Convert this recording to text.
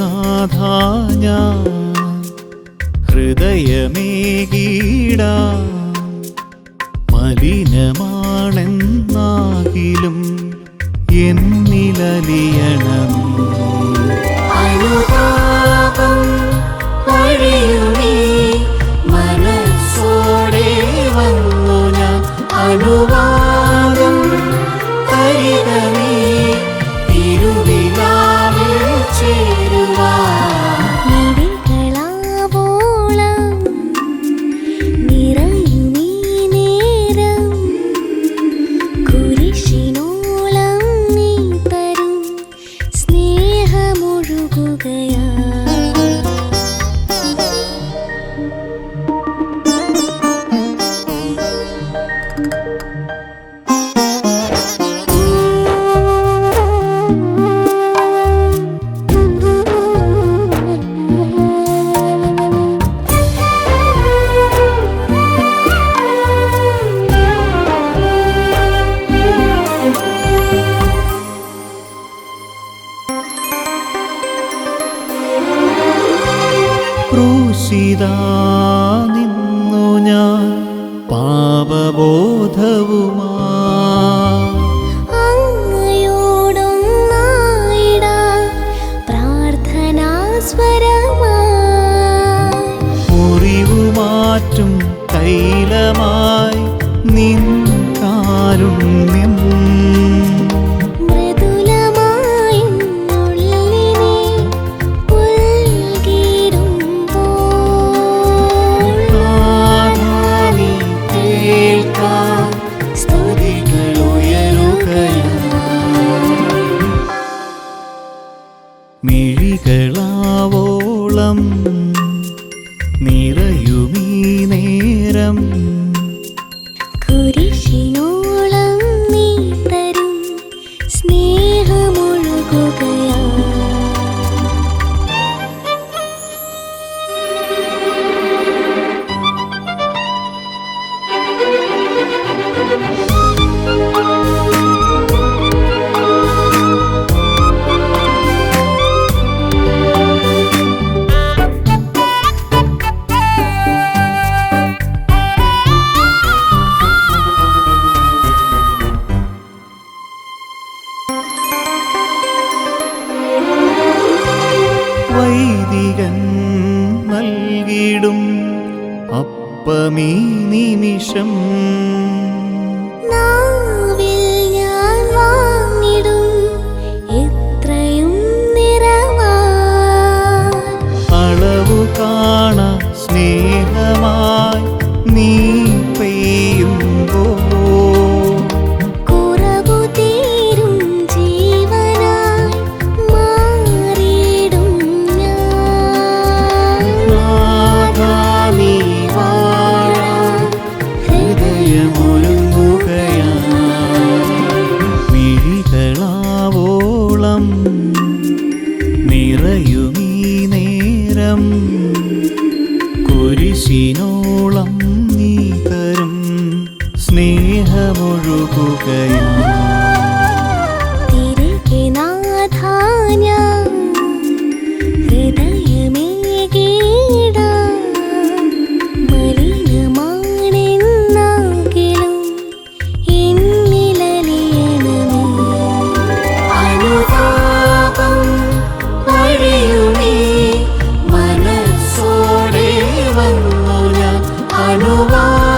നാഥ ഞാൻ ഹൃദയമേകീട മലിനമാണെന്നാകിലും എന്നിലലിയണം സ്നേഹമൊഴുകുകയാ ക്രൂശിതാ നിന്നു ഞാൻ പാപബോധവുമാ മിഴികളാവോളം നിറയുമീ നേരം. വൈദികൻ നൽകിടും അപ്പമീ നിമിഷം. കാണ സ്നേഹമായി നീ കുരിശിനോളം നീ തരും സ്നേഹമൊഴുകുകയാ I know why.